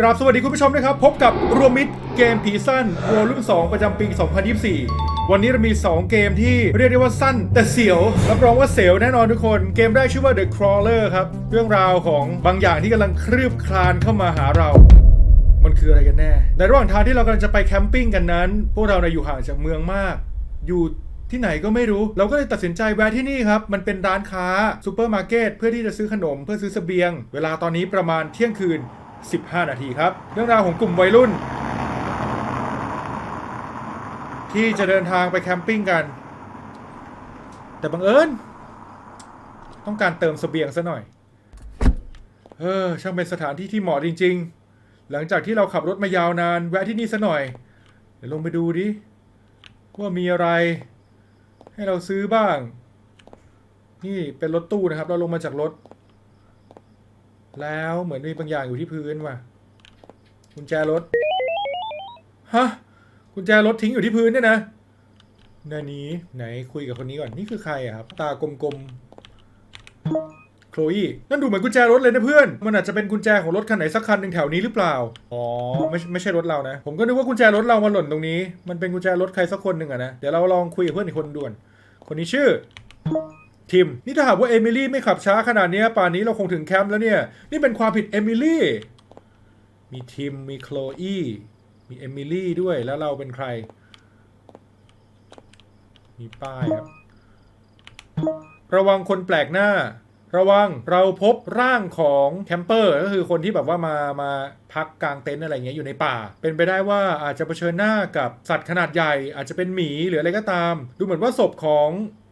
กราบสวัสดีคุณผู้ชมนะครับ พบกับรวมมิตรเกมผีสั้นวอลุ่ม2 ประจำปี 2024 วันนี้เรามี 2 เกมที่เรียกได้ว่าสั้น แต่เสียว รับรองว่าเสียวแน่นอนทุกคน เกมแรกชื่อว่า The Crawler ครับ เรื่องราวของบางอย่างที่กำลังคลืบคลานเข้ามาหาเรา มันคืออะไรกันแน่ ในระหว่างทางที่เรากำลังจะไปแคมปิ้งกันนั้น พวกเราเนี่ยอยู่ห่างจากเมืองมาก อยู่ที่ไหนก็ไม่รู้ เราก็เลยตัดสินใจแวะที่นี่ครับ มันเป็นร้านค้าซูเปอร์มาร์เก็ตเพื่อที่จะซื้อขนมเพื่อซื้อเสบียง เวลาตอนนี้ประมาณเที่ยงคืน 15 นาทีครับ เรื่องราวของกลุ่มวัยรุ่น ที่จะเดินทางไปแคมปิ้งกัน แต่บังเอิญต้องการเติมเสบียงซะหน่อย เออ ช่างเป็นสถานที่ที่เหมาะจริง ๆ หลังจากที่เราขับรถมายาวนาน แวะที่นี่ซะหน่อย เดี๋ยวลงไปดูดิ ว่ามีอะไร ให้เราซื้อบ้าง นี่เป็นรถตู้นะครับ เราลงมาจากรถ แล้วเหมือนมีบางอย่างอยู่ที่พื้นว่ะกุญแจรถฮะกุญแจรถทิ้งอยู่ที่พื้นเนี่ยนะนานี้ไหนคุยกับคนนี้ก่อนนี่คือใครอะครับ ตากลมๆโคลอีนั่นดูเหมือนกุญแจรถเลยนะเพื่อน มันอาจจะเป็นกุญแจของรถคันไหนสักคันหนึ่งแถวนี้หรือเปล่าอ๋อไม่ไม่ใช่รถเรานะ ผมก็นึกว่ากุญแจรถเรามาหล่นตรงนี้ มันเป็นกุญแจรถใครสักคนหนึ่งอะนะเดี๋ยวเราลองคุยกับเพื่อนอีกคนด่วน คนนี้ชื่อ ทิม นี่ถ้าหากว่าเอมิลี่ไม่ขับช้าขนาดนี้ป่านนี้เราคงถึงแคมป์แล้วเนี่ย นี่เป็นความผิดเอมิลี่ มีทิม มีโคลอีมีเอมิลี่ด้วยแล้วเราเป็นใคร มีป้ายครับ ระวังคนแปลกหน้า ระวังเราพบร่างของแคมเปอร์ก็คือคนที่แบบว่ามามาพักกลางเต็นท์อะไรเงี้ยอยู่ในป่า เป็นไปได้ว่าอาจจะเผชิญหน้ากับสัตว์ขนาดใหญ่ อาจจะเป็นหมีหรืออะไรก็ตาม ดูเหมือนว่าศพของ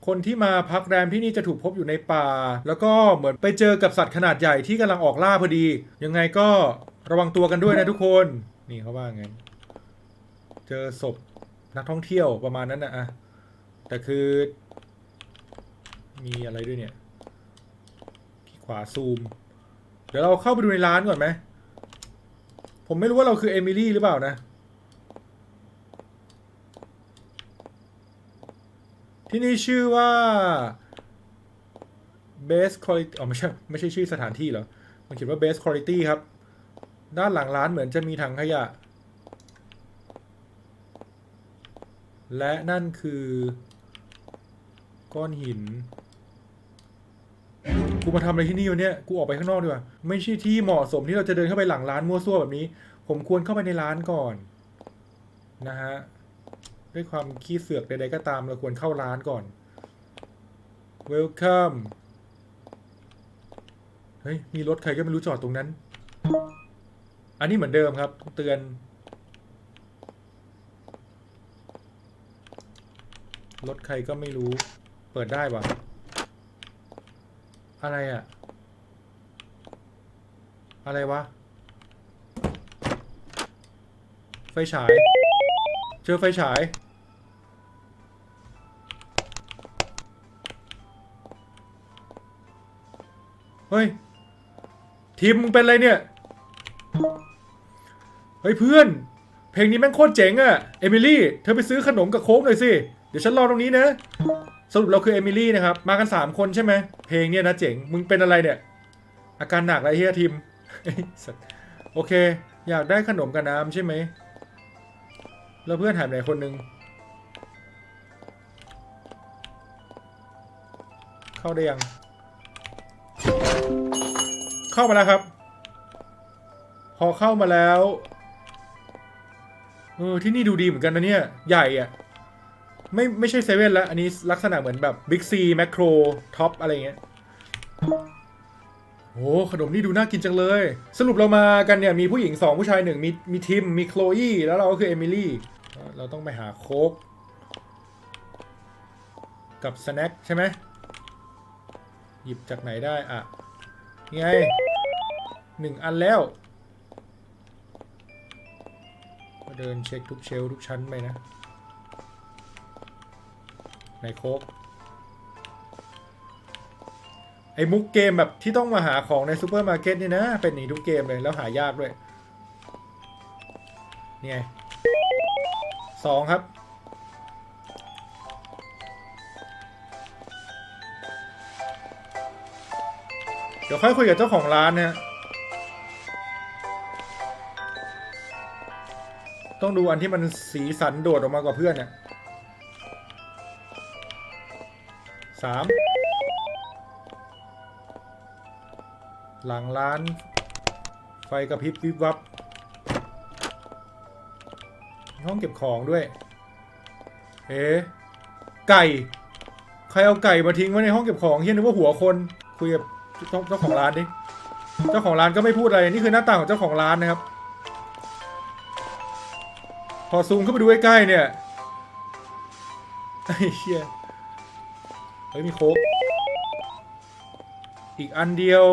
คนที่มาพักแรมที่นี่จะถูกพบอยู่ในป่า แล้วก็เหมือนไปเจอกับสัตว์ขนาดใหญ่ที่กำลังออกล่าพอดี ยังไงก็ระวังตัวกันด้วยนะทุกคน นี่เขาว่าไงเจอศพนักท่องเที่ยวประมาณนั้นนะอะแต่คือ มีอะไรด้วยเนี่ยที่ขวาซูม เดี๋ยวเราเข้าไปดูในร้านก่อนไหมผมไม่รู้ว่าเราคือเอมิลี่หรือเปล่านะ ที่นี่ชื่อว่า best quality อ๋อไม่ใช่ไม่ใช่ชื่อสถานที่เหรอ มันเขียนว่า best quality ครับ ด้านหลังร้านเหมือนจะมีถังขยะ และนั่นคือ ก้อนหิน กูมาทำอะไรที่นี่วันเนี้ยกูออกไปข้างนอกดีกว่า ไม่ใช่ที่เหมาะสมที่เราจะเดินเข้าไปหลังร้านมั่วซั่วแบบนี้ ผมควรเข้าไปในร้านก่อน นะฮะ ด้วยความขี้เสือกใดๆก็ตามเราควรเข้าร้านก่อน Welcome เฮ้ย มีรถใครก็ไม่รู้จอดตรงนั้น อันนี้เหมือนเดิมครับ เตือน รถใครก็ไม่รู้ เปิดได้ปะอะไรอะอะไรวะ ไฟฉาย เจอไฟฉาย เฮ้ย ทีมมึงเป็นอะไรเนี่ย เฮ้ยเพื่อน เพลงนี้แม่งโคตรเจ๋งอะเอมิลี่ เธอไปซื้อขนมกับโค้กหน่อยสิ เดี๋ยวฉันรอตรงนี้นะ สรุปเราคือเอมิลี่นะครับ มากัน 3 คนใช่ไหม เพลงเนี่ยนะเจ๋ง มึงเป็นอะไรเนี่ย อาการหนักอะไรเฮียทีม โอเค อยากได้ขนมกับน้ำใช่ไหม แล้วเพื่อนหายไปไหนคนหนึ่งเข้าได้ยัง เข้ามาแล้วครับ พอเข้ามาแล้วเออที่นี่ดูดีเหมือนกันนะเนี่ย ใหญ่อะไม่ไม่ใช่เซเว่นแล้ว อันนี้ลักษณะเหมือนแบบบิ๊กซีแมคโครท็อปอะไรเงี้ยโอ้ขนมนี่ดูน่ากินจังเลย สรุปเรามากันเนี่ย มีผู้หญิงสองผู้ชายหนึ่งมีมีทิม มีโคลอีแล้วเราก็คือเอมิลี่ เราต้องไปหาโค้กกับสแน็คใช่ไหมหยิบจากไหนได้ อะ ไง หนึ่งอันแล้วมาเดินเช็คทุกเชลทุกชั้นไปนะในโคกไอ้มุกเกมแบบที่ต้องมาหาของในซูเปอร์มาร์เก็ตนี่นะ เป็นหนีทุกเกมเลยแล้วหายากด้วยนี่ไงสองครับ เดี๋ยวค่อยคุยกับเจ้าของร้านนะฮะ ต้องดูอันที่มันสีสันโดดออกมากว่าเพื่อนเนี่ยสามหลังร้าน ไฟกระพริบวิบวับ ห้องเก็บของด้วย เอ๊ะไก่ ใครเอาไก่มาทิ้งไว้ในห้องเก็บของเฮียนึกว่าหัวคนคุยกับเจ้าเจ้าของร้านดิ เจ้าของร้านก็ไม่พูดอะไร นี่คือหน้าต่างของเจ้าของร้านนะครับ อซูมเข้าไปดูใกล้ๆเนี่ยไอ้เหี้ยเฮ้ยมีโคกอีกอันเดียว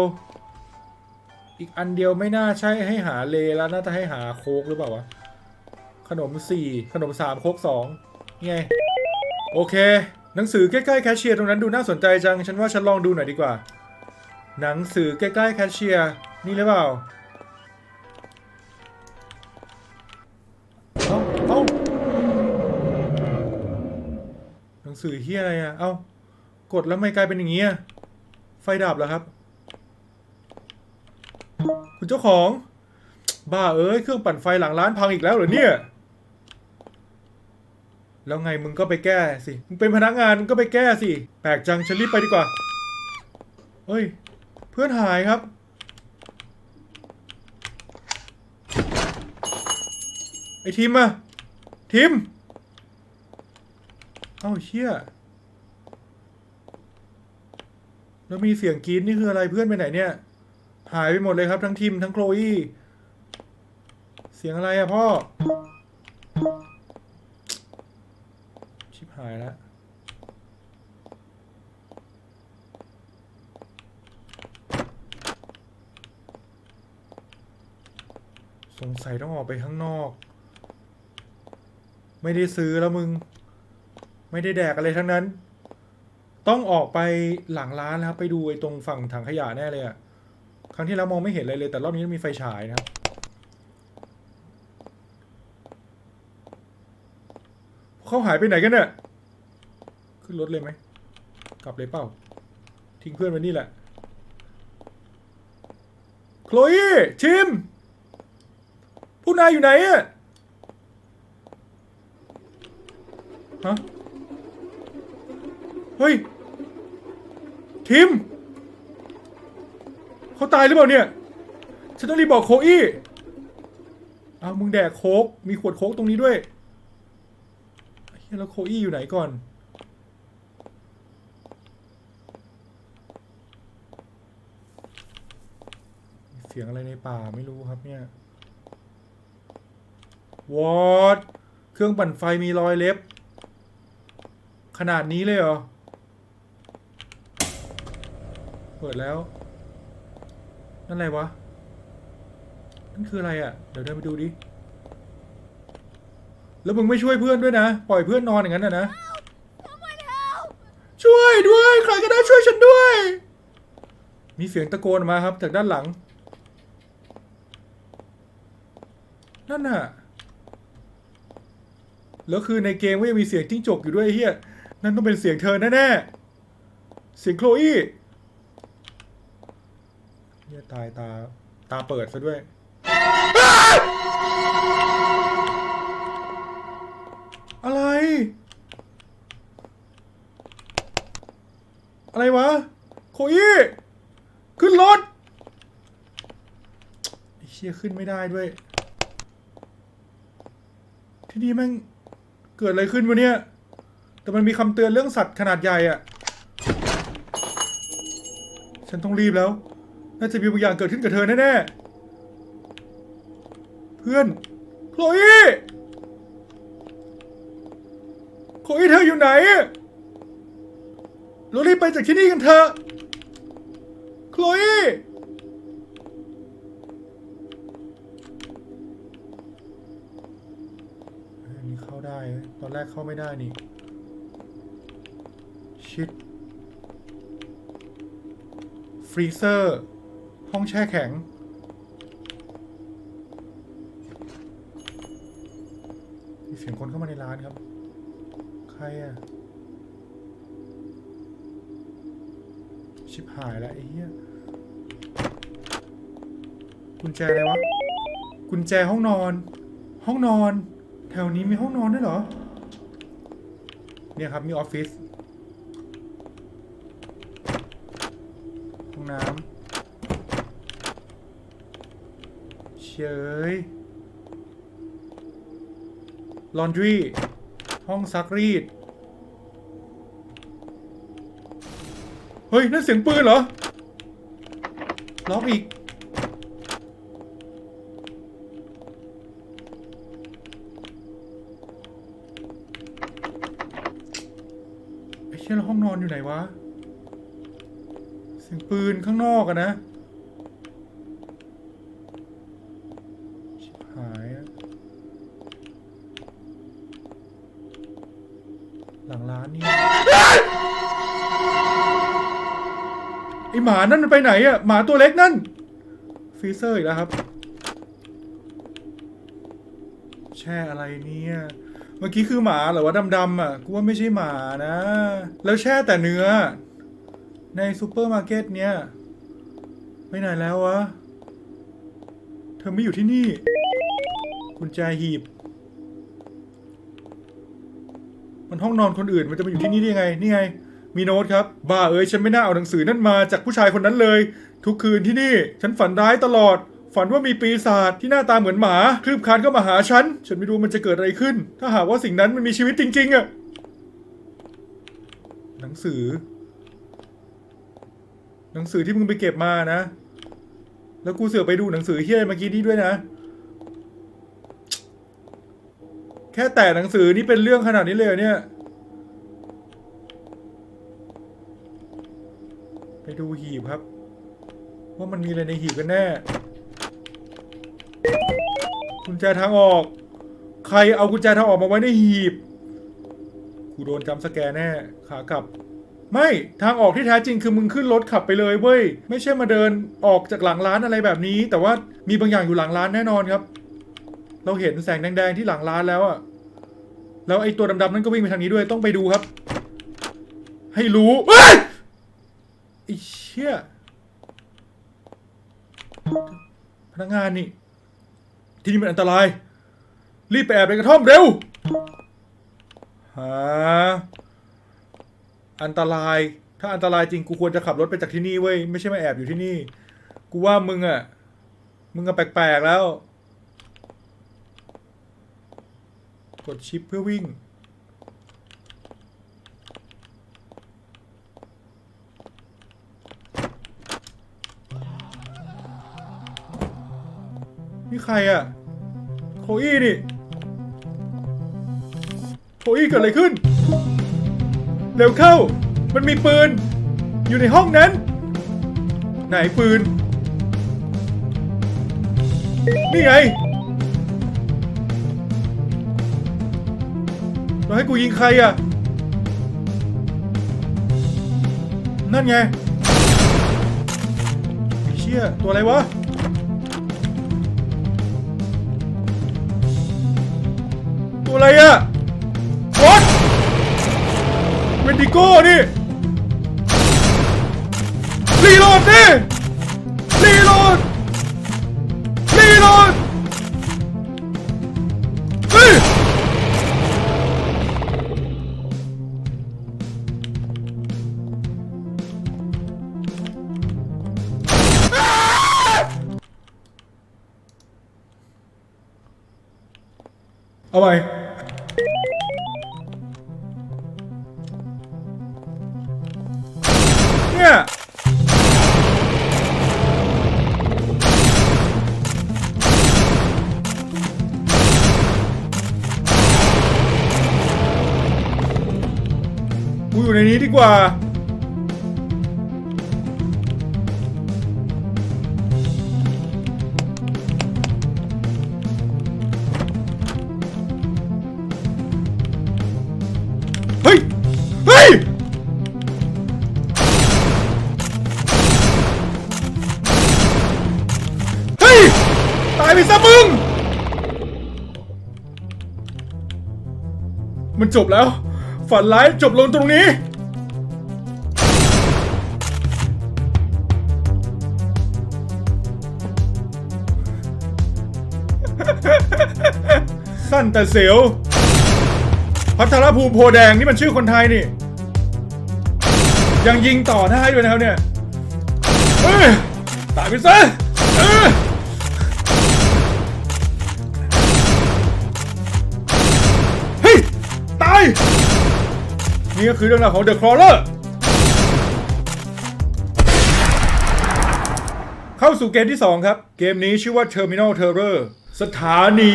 อีกอันเดียวไม่น่าใช่ให้หาเลแล้วน่าจะให้หาโคกหรือเปล่าวะ ขนมสี่ขนมสามโคกสองนี่ไง โอเค หนังสือใกล้ๆแคชเชียร์ตรงนั้นดูน่าสนใจจัง ฉันว่าฉันลองดูหน่อยดีกว่า หนังสือใกล้ๆแคชเชียร์นี่หรือเปล่า นังสือเฮียอะไรอะ เอ้ากดแล้วไม่กลายเป็นอย่างนี้อะไฟดับเหรอครับ คุณเจ้าของ บ้าเอ้ยเครื่องปั่นไฟหลังร้านพังอีกแล้วเหรอเนี่ย แล้วไงมึงก็ไปแก้สิ มึงเป็นพนักงานมึงก็ไปแก้สิ แปลกจังฉันรีบไปดีกว่า เฮ้ย เพื่อนหายครับ ไอทิมอะทิม เอ้าเชี่ยแล้วมีเสียงกรีดนี่คืออะไรเพื่อนไปไหนเนี่ย หายไปหมดเลยครับ ทั้งทิมทั้งโคลอี้เสียงอะไรอะพ่อ ชิบหายแล้วสงสัยต้องออกไปข้างนอก ไม่ได้ซื้อแล้วมึง ไม่ได้แดกอะไรทั้งนั้น ต้องออกไปหลังร้านแล้วครับ ไปดูไอ้ตรงฝั่งถังขยะแน่เลยอะครั้งที่แล้วมองไม่เห็นอะไรเลย แต่รอบนี้มีไฟฉายนะครับ เขาหายไปไหนกันเนี่ย ขึ้นรถเลยไหม กลับเลยเปล่า ทิ้งเพื่อนไว้นี่แหละ โคลอีชิม ผู้นายอยู่ไหนอะฮะ เฮ้ย ทิม เขาตายหรือเปล่าเนี่ย ฉันต้องรีบบอกโคอี้เอาวมึงแดกโคกมีขวดโคกตรงนี้ด้วยเฮ้ยแล้วโคอี้อยู่ไหนก่อน เสียงอะไรในป่าไม่รู้ครับเนี่ยวอดเครื่องปั่นไฟมีรอยเล็บ ขนาดนี้เลยเหรอ เปิดแล้ว นั่นอะไรวะ นั่นคืออะไรอะ่ะ เดี๋ยวเดินไปดูดิ แล้วมึงไม่ช่วยเพื่อนด้วยนะ ปล่อยเพื่อนนอนอย่างนั้นนะนะ ช่วยด้วย ใครก็ได้ช่วยฉันด้วย มีเสียงตะโกนมาครับจากด้านหลัง นั่นน่ะ แล้วคือในเกมก็ยังมีเสียงจิ้งจกอยู่ด้วยเฮียนั่นต้องเป็นเสียงเธอแน่ๆ เสียงโคลอี้ ตายตาตาเปิดซะด้วย อะไร อะไรวะ โคอี้ขึ้นรถเชี่ยขึ้นไม่ได้ด้วย ที่นี่แม่งเกิดอะไรขึ้นวะเนี่ย แต่มันมีคำเตือนเรื่องสัตว์ขนาดใหญ่อะฉันต้องรีบแล้ว น่าจะมีบางอย่างเกิดขึ้นกับเธอแน่ๆ เพื่อนโคลอี้โคลอี้เธออยู่ไหนเรารีบไปจากที่นี่กันเถอะโคลอี้เฮ้ยอันนี้เข้าได้ ตอนแรกเข้าไม่ได้นี่ ชิดฟรีเซอร์ ห้องแช่แข็ง มีเสียงคนเข้ามาในร้านครับ ใครอะชิบหายแล้วไอ้เหี้ยกุญแจอะไรวะ กุญแจห้องนอน ห้องนอน แถวนี้มีห้องนอนด้วยเหรอ เนี่ยครับมีออฟฟิศ ห้องน้ำ เชยลอนดรีห้องซักรีด เฮ้ย นั่นเสียงปืนเหรอ ล็อกอีก ไอ้เชี่ยห้องนอนอยู่ไหนวะ เสียงปืนข้างนอกอะนะ ชิบหายอะหลังร้านนี่ ไอ หมานั่นไปไหนอะหมาตัวเล็กนั่นฟรีเซอร์อีกแล้วครับ แช่อะไรเนี่ย เมื่อกี้คือหมาเหรอว่าดำๆอะกูว่าไม่ใช่หมานะ แล้วแช่แต่เนื้อ ในซูเปอร์มาร์เก็ตเนี่ยไปไหนแล้ววะ เธอไม่อยู่ที่นี่กุญแจหีบ มันห้องนอนคนอื่นมันจะมาอยู่ที่นี่ได้ยังไง นี่ไง มีโน้ตครับ บ้าเอ้ยฉันไม่น่าเอาหนังสือนั่นมาจากผู้ชายคนนั้นเลย ทุกคืนที่นี่ฉันฝันร้ายตลอด ฝันว่ามีปีศาจที่หน้าตาเหมือนหมาคลืบคลานเข้ามาหาฉัน ฉันไม่รู้มันจะเกิดอะไรขึ้น ถ้าหากว่าสิ่งนั้นมันมีชีวิตจริงๆอะหนังสือ หนังสือที่มึงไปเก็บมานะ แล้วกูเสือกไปดูหนังสือเฮี้ยเมื่อกี้นี้ด้วยนะ แค่แต่หนังสือนี่เป็นเรื่องขนาดนี้เลยเนี่ย ไปดูหีบครับ ว่ามันมีอะไรในหีบกันแน่กุญแจทางออก ใครเอากุญแจทางออกมาไว้ในหีบกูโดนจำสแกนแน่ขากลับ ไม่ทางออกที่แท้จริงคือมึงขึ้นรถขับไปเลยเว้ยไม่ใช่มาเดินออกจากหลังร้านอะไรแบบนี้ แต่ว่ามีบางอย่างอยู่หลังร้านแน่นอนครับ เราเห็นแสงแดงๆที่หลังร้านแล้วอะแล้วไอ้ตัวดำๆนั่นก็วิ่งไปทางนี้ด้วยต้องไปดูครับ ให้รู้เฮ้ย อ้เชี่ยพนักงานนี่ ที่นี่มันอันตราย รีบไปแอบในกระท่อมเร็วหาอันตราย ถ้าอันตรายจริงกูควรจะขับรถไปจากที่นี่เว้ยไม่ใช่มาแอบอยู่ที่นี่ กูว่ามึงอะมึงอะแปลกๆแล้ว กดชิปเพื่อวิ่ง ใครอะโคอี้นี่โคอี้เกิดอะไรขึ้น เร็วเข้า มันมีปืน อยู่ในห้องนั้น ไหนปืน นี่ไงเราให้กูยิงใครอะนั่นไงไอ้เชี่ยตัวอะไรวะ ตัวอะไรอะวอตเมนดิโก้นี่รีโหลดดิรีโหลดรีโหลด เนี่ย กูอยู่ในนี้ดีกว่า มันจบแล้ว ฝันร้ายจบลงตรงนี้สั้นแต่เสียว พัทรภูมิโพแดงนี่มันชื่อคนไทยนี่ ยังยิงต่อได้ด้วยนะครับเนี่ยเอ้ยตายไปซะ นี่ก็คือเรื่องราวของเดอะครอเลอร์เข้าสู่เกมที่ 2 ครับ เกมนี้ชื่อว่า Terminal Terror สถานี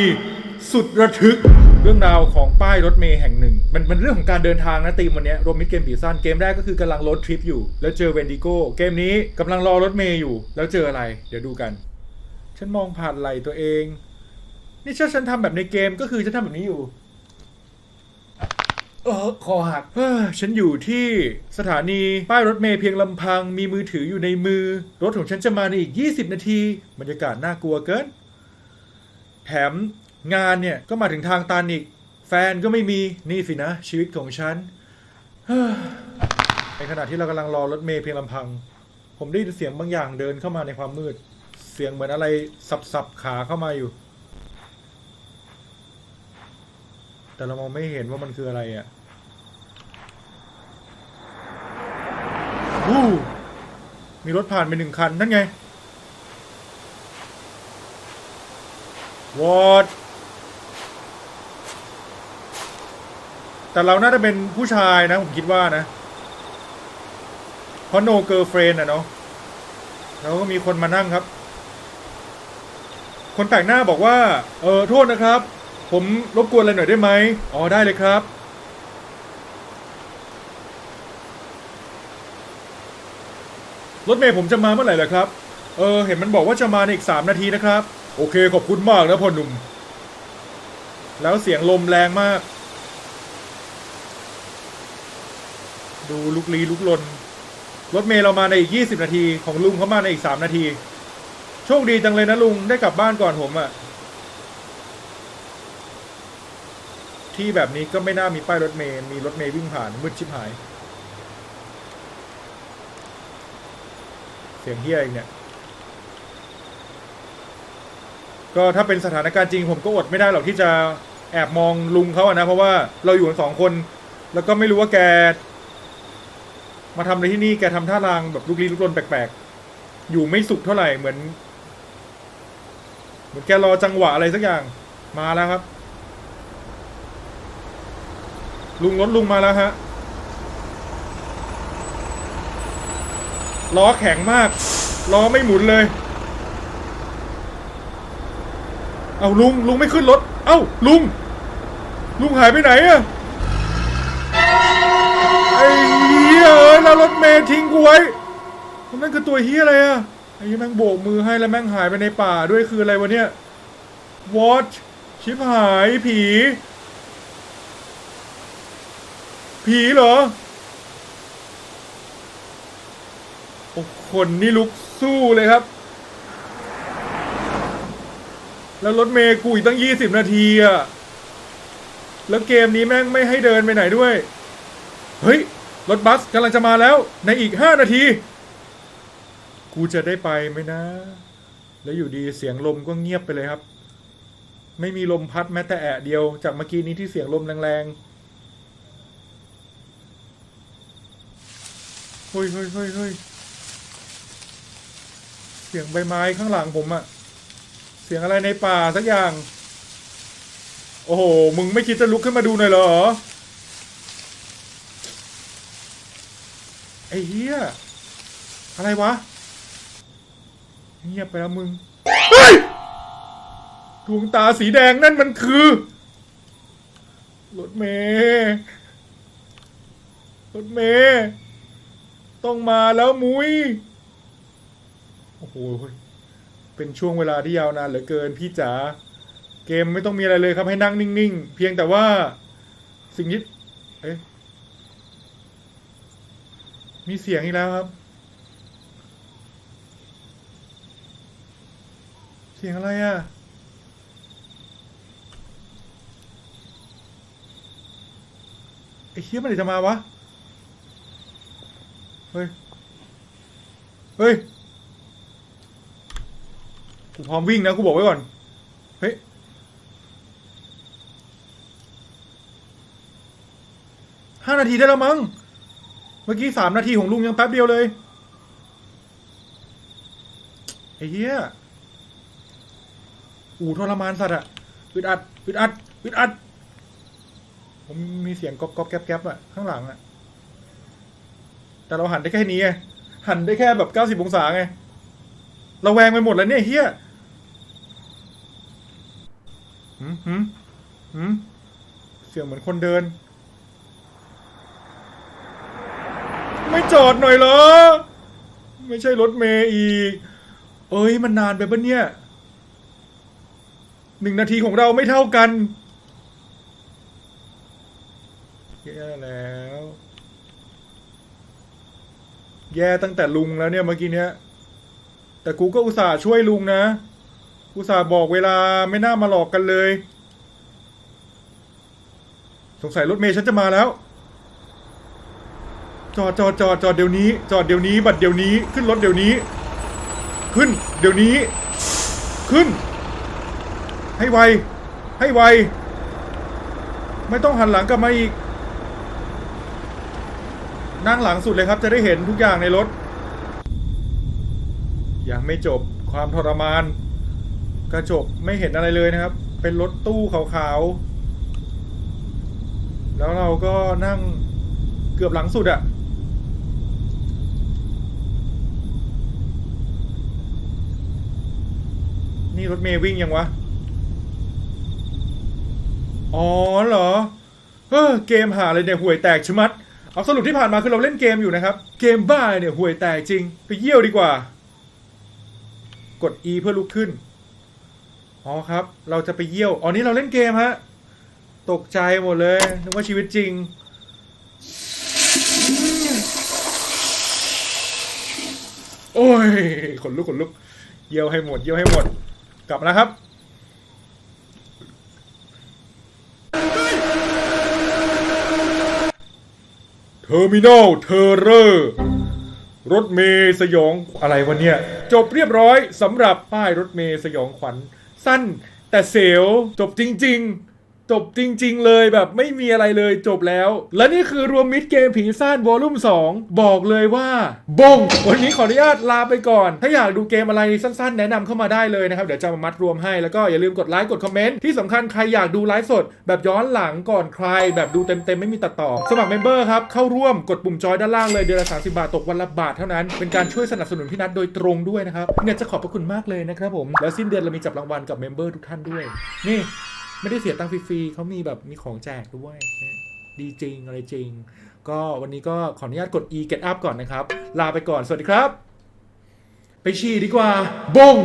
สุดระทึกเรื่องราวของป้ายรถเมย์แห่งหนึ่ง มันมันเรื่องของการเดินทางนะตีมวันนี้รวมมิดเกมปีสั้นเกมแรกก็คือกำลังรถทริปอยู่ แล้วเจอเวนดิโก้เกมนี้กำลังรอรถเมย์อยู่ แล้วเจออะไร เดี๋ยวดูกัน ฉันมองผ่านไหลตัวเอง นี่ถ้าฉันทำแบบในเกมก็คือฉันทำแบบนี้อยู่ เออคอหักเฮ้อฉันอยู่ที่สถานีป้ายรถเมล์เพียงลำพังมีมือถืออยู่ในมือ รถของฉันจะมาในอีก 20 นาที บรรยากาศน่ากลัวเกิน แถมงานเนี่ยก็มาถึงทางตันอีก แฟนก็ไม่มีนี่สินะ ชีวิตของฉันเฮ้อในขณะที่เรากำลังรอรถเมล์เพียงลำพัง ผมได้ยินเสียงบางอย่างเดินเข้ามาในความมืด เสียงเหมือนอะไรสับๆขาเข้ามาอยู่ แต่เรามองไม่เห็นว่ามันคืออะไรอะ อู้มีรถผ่านไปหนึ่งคัน นั่นไงวอดแต่เราน่าจะเป็นผู้ชายนะ ผมคิดว่านะ เพราะ no girlfriend อะเนาะแล้วก็มีคนมานั่งครับ คนแปลกหน้าบอกว่า เออโทษนะครับ ผมรบกวนอะไรหน่อยได้ไหมอ๋อได้เลยครับ รถเมย์ผมจะมาเมื่อไหร่ล่ะครับ เออ เห็นมันบอกว่าจะมาในอีกสามนาทีนะครับ โอเคขอบคุณมากนะพ่อหนุ่ม แล้วเสียงลมแรงมาก ดูลุกลี้ลุกลน รถเมย์เรามาในอีกยี่สิบนาทีของลุงเขามาในอีกสามนาที โชคดีจังเลยนะลุงได้กลับบ้านก่อนผมอะที่แบบนี้ก็ไม่น่ามีป้ายรถเมย์มีรถเมย์วิ่งผ่านมืดชิบหาย เสียงเฮียเองเนี่ย ก็ถ้าเป็นสถานการณ์จริงผมก็อดไม่ได้หรอกที่จะแอบมองลุงเขาอะนะ เพราะว่าเราอยู่กันสองคน แล้วก็ไม่รู้ว่าแก มาทำอะไรที่นี่แกทำท่าทางแบบลุกลี้ลุกลนแปลกๆ อยู่ไม่สุขเท่าไหร่เหมือน เหมือนแกรอจังหวะอะไรสักอย่างมาแล้วครับ ลุงรถลุงมาแล้วฮะ ล้อแข็งมาก ล้อไม่หมุนเลย เอาลุงลุงไม่ขึ้นรถ เอ้าลุง ลุงหายไปไหนอะไอ้เหี้ยเอ้ยแล้วรถเมย์ทิ้งกูไว้นั่นคือตัวเฮียอะไรอะไอ้แม่งโบกมือให้แล้วแม่งหายไปในป่าด้วยคืออะไรวะเนี่ยวอชชิบหายผี ผีเหรอ คนนี่ลุกสู้เลยครับ แล้วรถเมย์กูอีกตั้งยี่สิบนาทีอะแล้วเกมนี้แม่งไม่ให้เดินไปไหนด้วย เฮ้ย รถบัสกำลังจะมาแล้วในอีกห้านาที กูจะได้ไปไหมนะ แล้วอยู่ดีเสียงลมก็เงียบไปเลยครับ ไม่มีลมพัดแม้แต่แอะเดียว จากเมื่อกี้นี้ที่เสียงลมแรงๆเฮ้ยเฮ้ยเฮ้ยเฮ้ย เสียงใบไม้ข้างหลังผมอะเสียงอะไรในป่าสักอย่าง โอ้โห มึงไม่คิดจะลุกขึ้นมาดูหน่อยเหรอ ไอ้เหี้ย อะไรวะ เงียบไปแล้วมึง เฮ้ย ดวงตาสีแดงนั่นมันคือ รถเมย์รถเมย์ต้องมาแล้วมุ้ย โอ้โหเป็นช่วงเวลาที่ยาวนานเหลือเกินพี่จ๋าเกมไม่ต้องมีอะไรเลยครับให้นั่งนิ่งๆ เพียงแต่ว่าสิ่งที่เอ๊ะมีเสียงอีกแล้วครับ เสียงอะไรอะ่ะไอ้เคี้ยมันจะมาวะ เฮ้ย เฮ้ยูพร้อมวิ่งนะกูบอกไว้ก่อน เฮ้ย ห้านาทีได้แล้วมั้ง เมื่อกี้สามนาทีของลุงยังแป๊บเดียวเลย ไอ้เหี้ย อู่ทรมานสัตว์อะอึดอัดอึดอัดอึดอัด ผมมีเสียงก๊อบก๊อบแก๊บแก๊บอะข้างหลังอะแต่เราหันได้แค่นี้ไงหันได้แค่แบบเก้าสิบองศาไงเราแวงไปหมดแล้วเนี่ยเฮีย มหืมหืมเสียงเหมือนคนเดิน ไม่จอดหน่อยเหรอ ไม่ใช่รถเมย์อีก เอ้ย มันนานไปปะเนี่ยหนึ่งนาทีของเราไม่เท่ากันแย่แล้ว แย่ตั้งแต่ลุงแล้วเนี่ยเมื่อกี้เนี้ยแต่กูก็อุตส่าห์ช่วยลุงนะ อุส่าห์บอกเวลาไม่น่ามาหลอกกันเลย สงสัยรถเมย์ฉันจะมาแล้ว จอดจอดจอดจอดเดี๋ยวนี้ จอดเดี๋ยวนี้ บัดเดี๋ยวนี้ ขึ้นรถเดี๋ยวนี้ ขึ้น เดี๋ยวนี้ ขึ้น ให้ไว ให้ไว ไม่ต้องหันหลังกลับมาอีก นั่งหลังสุดเลยครับ จะได้เห็นทุกอย่างในรถ ยังไม่จบความทรมาน กระจกไม่เห็นอะไรเลยนะครับ เป็นรถตู้ขาวๆ แล้วเราก็นั่งเกือบหลังสุดอะนี่รถเมย์วิ่งยังวะ อ๋อเหรอ เฮ้อเกมหาอะไรเนี่ยห่วยแตกชะมัด เอาสรุปที่ผ่านมาคือเราเล่นเกมอยู่นะครับ เกมบ้าเนี่ยห่วยแตกจริง ไปเยี่ยวดีกว่า กด E เพื่อลุกขึ้น อ๋อครับ เราจะไปเยี่ยว อ๋อนี่เราเล่นเกมฮะ ตกใจหมดเลย นึกว่าชีวิตจริง โอ้ย ขนลุกขนลุก เยี่ยวให้หมด เยี่ยวให้หมด กลับมาแล้วครับเทอร์มินอลเทอร์เรอร์รถเมย์สยองอะไรวะเนี่ย จบเรียบร้อยสำหรับป้ายรถเมย์สยองขวัญ สั้นแต่เสียวจบจริง ๆ จบจริง ๆ เลยแบบไม่มีอะไรเลยจบแล้ว และนี่คือรวมมิดเกมผีซ่านวอลลุ่ม2 บอกเลยว่าบง วันนี้ขออนุญาตลาไปก่อน ถ้าอยากดูเกมอะไรสั้นๆ แนะนำเข้ามาได้เลยนะครับ เดี๋ยวจะมามัดรวมให้แล้วก็อย่าลืมกดไลค์กดคอมเมนต์ที่สำคัญใครอยากดูไลฟ์สด แบบย้อนหลังก่อนใคร แบบดูเต็มๆ ไม่มีตัดต่อ สมัครเมมเบอร์ครับ เข้าร่วมกดปุ่มจอยด้านล่างเลยเดือนละ30บาทตกวันละบาทเท่านั้นเป็นการช่วยสนับสนุนพี่นัทโดยตรงด้วยนะครับเนี่ยจะขอบพระคุณมากเลยนะครับผมแล้วสิ้นเดือนเรามีจับรางวัลกับเมมเบอร์ทุกท่านด้วยนี่ ไม่ได้เสียตังค์ฟรีๆเขามีแบบมีของแจกด้วยดีจริงอะไรจริง ก็วันนี้ก็ขออนุญาตกด e get up ก่อนนะครับ ลาไปก่อนสวัสดีครับ ไปฉี่ดีกว่าบง